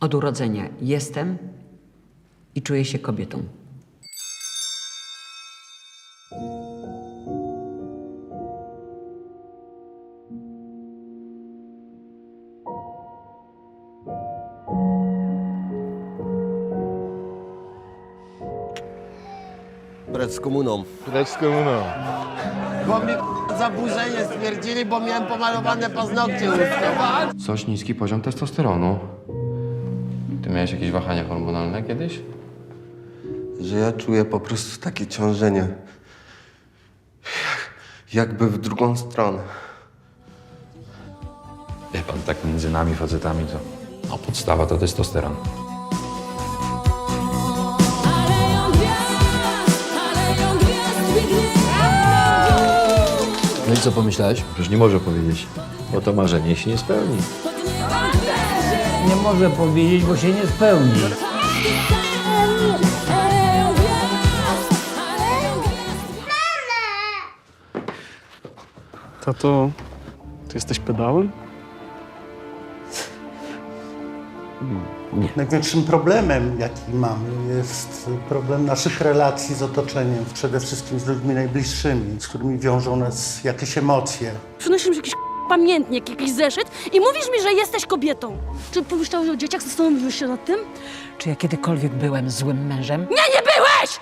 Od urodzenia jestem i czuję się kobietą. Precz z komuną. Precz z komuną. Bo mi zaburzenie stwierdzili, bo miałem pomalowane paznokcie ustne. Coś niski poziom testosteronu. Ty miałeś jakieś wahania hormonalne kiedyś? Że ja czuję po prostu takie ciążenie. Jak- Jakby w drugą stronę. Wie pan, tak między nami facetami to no, podstawa to testosteron. Gwiazd, aleją gwiazd biegnie No i co pomyślałeś? Przecież nie może powiedzieć, bo to marzenie się nie spełni. Nie może powiedzieć, bo się nie spełni. Tato, ty jesteś pedałem? Największym problemem, jaki mamy, jest problem naszych relacji z otoczeniem, przede wszystkim z ludźmi najbliższymi, z którymi wiążą nas jakieś emocje. Przynosisz mi jakiś pamiętnik, jakiś zeszyt i mówisz mi, że jesteś kobietą. Czy pomyślałeś o dzieciach? Zastanowiłeś się nad tym? Czy ja kiedykolwiek byłem złym mężem? Nie, nie byłeś!